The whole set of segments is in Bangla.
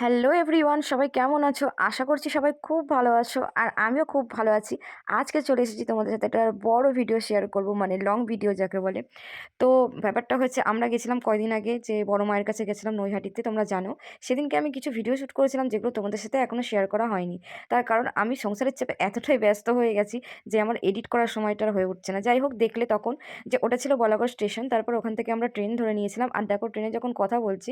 হ্যালো এভরিওয়ান, সবাই কেমন আছো? আশা করছি সবাই খুব ভালো আছো আর আমিও খুব ভালো আছি। আজকে চলে এসেছি তোমাদের সাথে একটা বড় ভিডিও শেয়ার করব মানে লং ভিডিও যাকে বলে। তো ব্যাপারটা হচ্ছে, আমরা গেছিলাম কয়দিন আগে যে বড় মায়ের কাছে গেছিলাম নৈহাটিতে, তোমরা জানো। সেদিনকে আমি কিছু ভিডিও শ্যুট করেছিলাম যেগুলো তোমাদের সাথে এখনও শেয়ার করা হয়নি। তার কারণ আমি সংসারের চেপে এতটাই ব্যস্ত হয়ে গেছি যে আমার এডিট করার সময়টা হয়ে উঠছে না। যাই হোক, দেখলে তখন যে ওটা ছিল বলাগড় স্টেশন তারপর ওখান থেকে আমরা ট্রেন ধরে নিয়েছিলাম। আর দেখো ট্রেনে যখন কথা বলছি,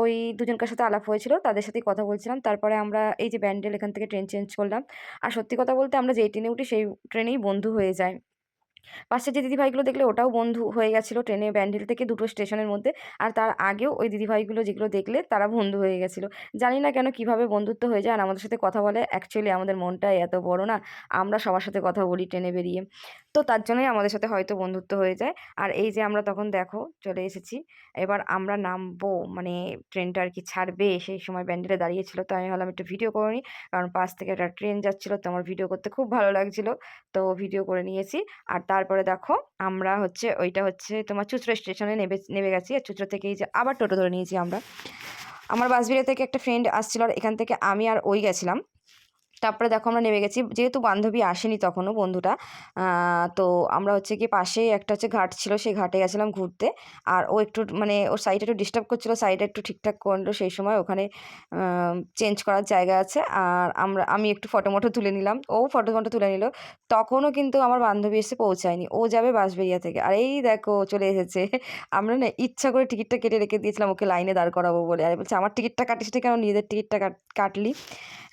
ওই দুজনকার সাথে আলাপ হয়েছিল, তাদের সাথেই কথা বলছিলাম। তারপরে আমরা এই যে ব্যান্ডেল এখান থেকে ট্রেন চেঞ্জ করলাম। আর সত্যি কথা বলতে আমরা যেই ট্রেনে উঠি, সেই ট্রেনেই বন্ধু হয়ে যায় পাশে যে দিদিভাইগুলো দেখলে ওটাও বন্ধু হয়ে গেছিল ট্রেনে ব্যান্ডেল থেকে দুটো স্টেশনের মধ্যে। আর তার আগেও ওই দিদিভাইগুলো যেগুলো দেখলে তারা বন্ধু হয়ে গেছিল। জানি না কেন কীভাবে বন্ধুত্ব হয়ে যায় আর আমাদের সাথে কথা বলে অ্যাকচুয়ালি আমাদের মনটাই এত বড় না, আমরা সবার সাথে কথা বলি ট্রেনে বেরিয়ে। তো তার জন্যই আমাদের সাথে হয়তো বন্ধুত্ব হয়ে যায়। আর এই যে আমরা তখন দেখো চলে এসেছি, এবার আমরা নামবো মানে ট্রেনটা আর কি ছাড়বে, সেই সময় ব্যান্ডেলে দাঁড়িয়েছিল তো আমি ভাবলাম একটু ভিডিও করে নিই। কারণ পাশ থেকে একটা ট্রেন যাচ্ছিল তো আমার ভিডিও করতে খুব ভালো লাগছিল। তো ভিডিও করে নিয়েছি। আর তারপরে দেখো আমরা হচ্ছে ওইটা হচ্ছে তোমার চুচড়ো স্টেশনে নেবে, নেমে গেছি। আর চুচড়ো থেকেই যে আবার টোটো ধরে নিয়েছি আমরা। আমার বাসবিড়া থেকে একটা ফ্রেন্ড আসছিল আর এখান থেকে আমি আর ওই গেছিলাম। তারপরে দেখো আমরা নেমে গেছি। যেহেতু বান্ধবী আসেনি তখনও বন্ধুটা তো আমরা হচ্ছে গিয়ে পাশেই একটা হচ্ছে ঘাট ছিল, সেই ঘাটে গেছিলাম ঘুরতে। আর ও একটু মানে ওর সাইডে একটু ডিস্টার্ব করছিল সাইডে একটু ঠিকঠাক করল, সেই সময় ওখানে চেঞ্জ করার জায়গা আছে। আর আমরা, আমি একটু ফটো মটো তুলে নিলাম। ও ফটো মটো তুলে নিল। তখনও কিন্তু আমার বান্ধবী এসে পৌঁছায়নি। ও যাবে বাঁশবেরিয়া থেকে। আর এই দেখো চলে এসেছে। আমরা না ইচ্ছা করে টিকিটটা কেটে রেখে দিয়েছিলাম, ওকে লাইনে দাঁড় করাবো বলে। আর বলছে, আমার টিকিটটা কাটিস কেন? নিজেদের টিকিটটা কাটলি।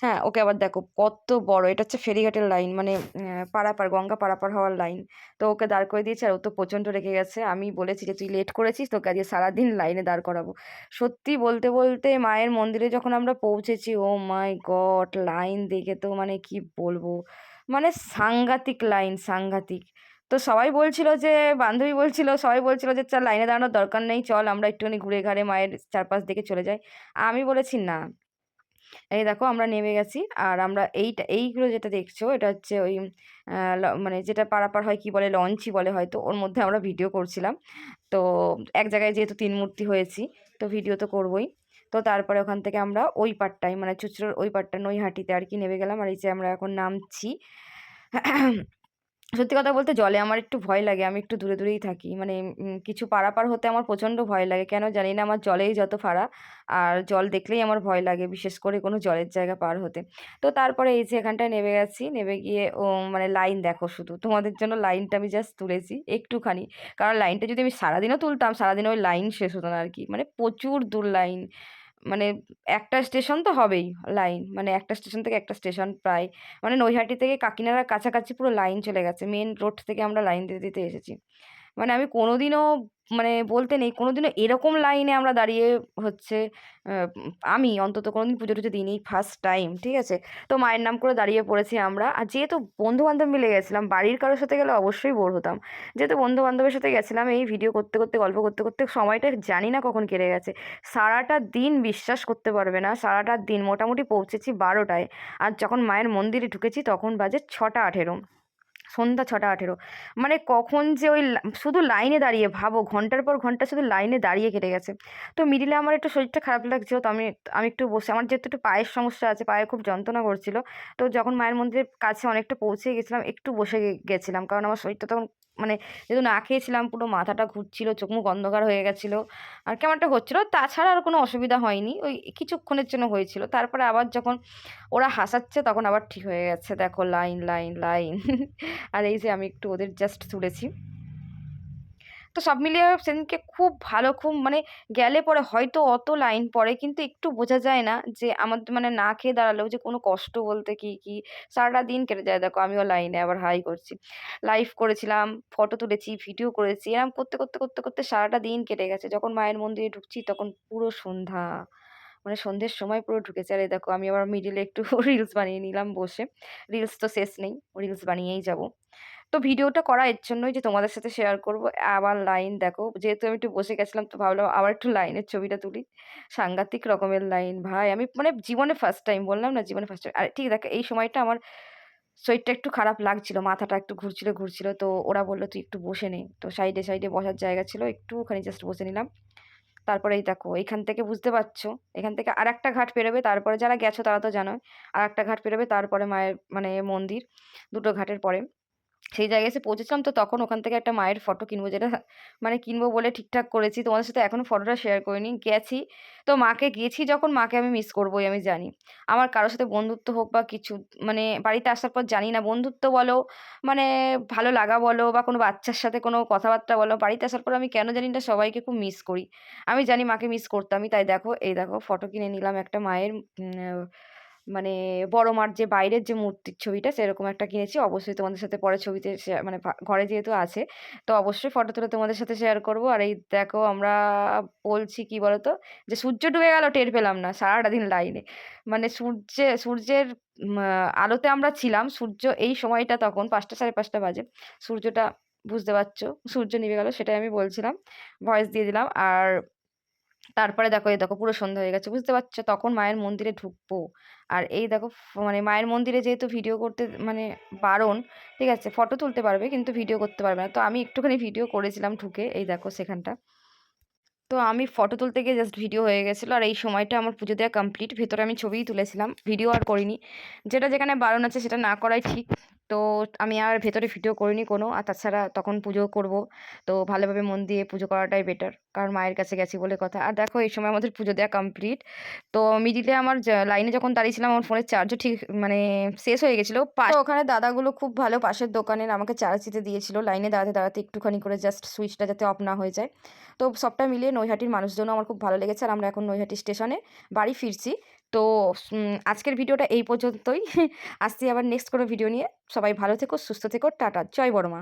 হ্যাঁ ওকে আবার দেখো কত বড়, এটা হচ্ছে ফেরিঘাটের লাইন মানে পারাপার, গঙ্গা পারাপার হওয়ার লাইন তো ওকে দাঁড় করে দিয়েছে আর ও তো প্রচণ্ড রেখে গেছে। আমি বলেছি যে, তুই লেট করেছিস, তোকে আজকে সারাদিন লাইনে দাঁড় করাবো। সত্যি বলতে বলতে মায়ের মন্দিরে যখন আমরা পৌঁছেছি, ও মাই গড লাইন দেখে তো মানে কি বলব? মানে সাংঘাতিক লাইন সাংঘাতিক। তো সবাই বলছিল যে, বান্ধবী বলছিল, সবাই বলছিল যে, চল লাইনে দাঁড়ানোর দরকার নেই, চল আমরা একটুখানি ঘুরে ঘাড়ে মায়ের চারপাশ দিকে চলে যাই। আমি বলেছি, না। এই দেখো আমরা নেমে গেছি। আর আমরা এইটা, এইগুলো যেটা দেখছ, এটা হচ্ছে ওই মানে যেটা পারাপার হয় কি বলে, লঞ্চই বলে হয়তো, ওর মধ্যে আমরা ভিডিও করছিলাম। তো এক জায়গায় যেহেতু তিন মূর্তি হয়েছি, তো ভিডিও তো করবই। তো তারপরে ওখান থেকে আমরা ওই পাটটাই মানে চুচড়োর ওই পাটটা নৈহাটিতে আর কি নেমে গেলাম। আর এই যে আমরা এখন নামছি সত্যি কথা বলতে জলে আমার একটু ভয় লাগে, আমি একটু দূরে দূরেই থাকি। মানে কিছু পারাপার হতে আমার প্রচণ্ড ভয় লাগে। কেন জানি না, আমার জলেই যত ফাড়া আর জল দেখলেই আমার ভয় লাগে, বিশেষ করে কোনো জলের জায়গা পার হতে। তো তারপরে এই যে এখানটায় নেমে গেছি, নেমে গিয়ে, ও মানে লাইন দেখো শুধু। তোমাদের জন্য লাইনটা আমি জাস্ট তুলেছি একটুখানি। কারণ লাইনটা যদি আমি সারাদিনও তুলতাম, সারাদিন ওই লাইন শেষ হতো না আর কি। মানে প্রচুর দূর লাইন মানে একটা স্টেশন তো হবেই লাইন। মানে একটা স্টেশন থেকে একটা স্টেশন প্রায়। মানে নৈহাটি থেকে কাকিনাড়ার কাছাকাছি পুরো লাইন চলে গেছে। মেন রোড থেকে আমরা লাইন দিতে দিতে এসেছি। মানে আমি কোনোদিনও মানে বলতে নেই, কোনোদিনও এরকম লাইনে আমরা দাঁড়িয়ে হচ্ছে আমি অন্তত কোনোদিন পুজো টুজো দিইনি ফার্স্ট টাইম ঠিক আছে? তো মায়ের নাম করে দাঁড়িয়ে পড়েছি আমরা। আর যেহেতু বন্ধু বান্ধব মিলে গেছিলাম, বাড়ির কারোর সাথে গেলে অবশ্যই বোর হতাম। যেহেতু বন্ধু বান্ধবের সাথে গেছিলাম, এই ভিডিও করতে করতে, গল্প করতে করতে সময়টা জানি না কখন কেটে গেছে। সারাটা দিন বিশ্বাস করতে পারবে না, সারাটা দিন মোটামুটি পৌঁছেছি বারোটায়। আর যখন মায়ের মন্দিরে ঢুকেছি, তখন বাজে ছটা আঠেরো। সন্ধ্যা ছটা আঠেরো। মানে কখন যে ওই শুধু লাইনে দাঁড়িয়ে, ভাবো, ঘণ্টার পর ঘণ্টা শুধু লাইনে দাঁড়িয়ে কেটে গেছে। তো মিডিলে আমার একটু শরীরটা খারাপ লাগছিল, তো আমি আমি একটু বসে, আমার যেহেতু একটু পায়ের সমস্যা আছে, পায়ে খুব যন্ত্রণা করছিল, তো যখন মায়ের মন্দিরের কাছে অনেকটা পৌঁছে গেছিলাম, একটু বসে গেছিলাম, কারণ আমার শরীরটা তখন মানে যেহেতু না খেয়েছিলাম, পুরো মাথাটা ঘুরছিল, চোখ মুখ অন্ধকার হয়ে গেছিল আর কেমনটা হচ্ছিল, তাছাড়া আর কোনো অসুবিধা হয়নি। ওই কিছুক্ষণের জন্য হয়েছিল। তারপরে আবার যখন ওরা হাসাচ্ছে তখন আবার ঠিক হয়ে গেছে। দেখো লাইন লাইন লাইন। আর এই যে আমি একটু ওদের জাস্ট তুলেছি। তো সব মিলিয়ে সেদিনকে খুব ভালো, খুব মানে গেলে পরে হয়তো অত লাইন পড়ে, কিন্তু একটু বোঝা যায় না যে আমার মানে না খেয়ে দাঁড়ালেও যে কোনো কষ্ট বলতে কি কি সারাটা দিন কেটে যায়। দেখো আমিও লাইনে আবার হাই করছি। লাইভ করেছিলাম ফটো তুলেছি ভিডিও করেছি এরকম করতে করতে করতে করতে সারাটা দিন কেটে গেছে। যখন মায়ের মন্দিরে ঢুকছি তখন পুরো সন্ধ্যা মানে সন্ধ্যের সময় পুরো ঢুকেছে। আর দেখো আমি আবার মিডিলে একটু রিলস বানিয়ে নিলাম বসে। রিলস তো শেষ নেই রিলস বানিয়েই যাব। তো ভিডিওটা করা এর জন্যই যে তোমাদের সাথে শেয়ার করব আবার লাইন দেখো, যেহেতু আমি একটু বসে গেছিলাম তো ভাবলাম আবার একটু লাইনের ছবিটা তুলি। সাংঘাতিক রকমের লাইন ভাই, আমি মানে জীবনে ফার্স্ট টাইম বললাম না, জীবনে ফার্স্ট টাইম আর ঠিক দেখো, এই সময়টা আমার শরীরটা একটু খারাপ লাগছিল, মাথাটা একটু ঘুরছিল ঘুরছিল, তো ওরা বলল, তুই একটু বসে নে। তো সাইডে সাইডে বসার জায়গা ছিল, একটুখানি জাস্ট বসে নিলাম। তারপরে এই দেখো, এখান থেকে বুঝতে পারছ, এখান থেকে আর একটা ঘাট পেরোবে, তারপরে যারা গেছো তারা তো জানোই আর একটা ঘাট পেরোবে, তারপরে মায়ের মানে মন্দির, দুটো ঘাটের পরে। সেই জায়গায় এসে পৌঁছেছিলাম, তো তখন ওখান থেকে একটা মায়ের ফটো কিনবো যেটা মানে কিনবো বলে ঠিকঠাক করেছি। তোমাদের সাথে এখনও ফটোটা শেয়ার করিনি, গেছি। তো মাকে গেছি যখন, মাকে আমি মিস করবোই, আমি জানি। আমার কারোর সাথে বন্ধুত্ব হোক বা কিছু মানে বাড়িতে আসার পর জানি না, বন্ধুত্ব বলো মানে ভালো লাগা বলো বা কোনো বাচ্চার সাথে কোনো কথাবার্তা বলো, বাড়িতে আসার পর আমি কেন জানি না সবাইকে খুব মিস করি। আমি জানি মাকে মিস করতামই তাই দেখো, এই দেখো ফটো কিনে নিলাম একটা মায়ের মানে বড় মার যে বাইরের যে মূর্তির ছবিটা সেরকম একটা কিনেছি। অবশ্যই তোমাদের সাথে পরে ছবিতে মানে ঘরে যেহেতু আছে, তো অবশ্যই ফটো তুলে তোমাদের সাথে শেয়ার করব। আর এই দেখো আমরা বলছি কি বলতো? যে সূর্য ডুবে গেল, টের পেলাম না, সারাটা দিন লাইনে। মানে সূর্যে, সূর্যের আলোতে আমরা ছিলাম, সূর্য এই সময়টা তখন পাঁচটা সাড়ে পাঁচটা বাজে। সূর্যটা, বুঝতে পারছ? সূর্য নিভে গেল, সেটাই আমি বলছিলাম ভয়েস দিয়ে দিলাম। আর তারপরে দেখো, এই দেখো পুরো সন্ধ্যা হয়ে গেছে, বুঝতে পারছ? তখন মায়ের মন্দিরে ঢুকবো। আর এই দেখো মানে মায়ের মন্দিরে যেহেতু ভিডিও করতে মানে বারণ, ঠিক আছে, ফটো তুলতে পারবে, কিন্তু ভিডিও করতে পারবে না। তো আমি একটুখানি ভিডিও করেছিলাম ঢুকে, এই দেখো সেখানটা। তো আমি ফটো তুলতে গিয়ে জাস্ট ভিডিও হয়ে গেছিল, আর এই সময়টা আমার পুজো দেওয়া কমপ্লিট। ভেতরে আমি ছবিই তুলেছিলাম, ভিডিও আর করিনি। যেটা যেখানে বারণ আছে সেটা না করাই ঠিক। তো আমি আর ভেতরে ভিডিও করিনি কোনো। আর তাছাড়া তখন পুজো করব। তো ভালোভাবে মন দিয়ে পুজো করাটাই বেটার কারণ মায়ের কাছে গেছি বলে কথা। আর দেখো, এই সময় আমাদের পুজো দেওয়া কমপ্লিট তো মিডিলে আমার লাইনে যখন দাঁড়িয়েছিলাম, আমার ফোনের চার্জও ঠিক মানে শেষ হয়ে গেছিল। ওখানে দাদাগুলো খুব ভালো পাশের দোকানের আমাকে চার্জ দিতে দিয়েছিল। লাইনে দাঁড়াতে দাঁড়াতে একটুখানি করে জাস্ট সুইচটা যাতে অফ না হয়ে যায়। তো সবটা মিলিয়ে নৈহাটির মানুষজনও আমার খুব ভালো লেগেছে। আর আমরা এখন নৈহাটি স্টেশনে বাড়ি ফিরছি। তো আজকের ভিডিওটা এই পর্যন্তই। আসছি আবার নেক্সট কোনো ভিডিও নিয়ে। সবাই ভালো থেকো, সুস্থ থেকো, টাটা, জয় বড়মা।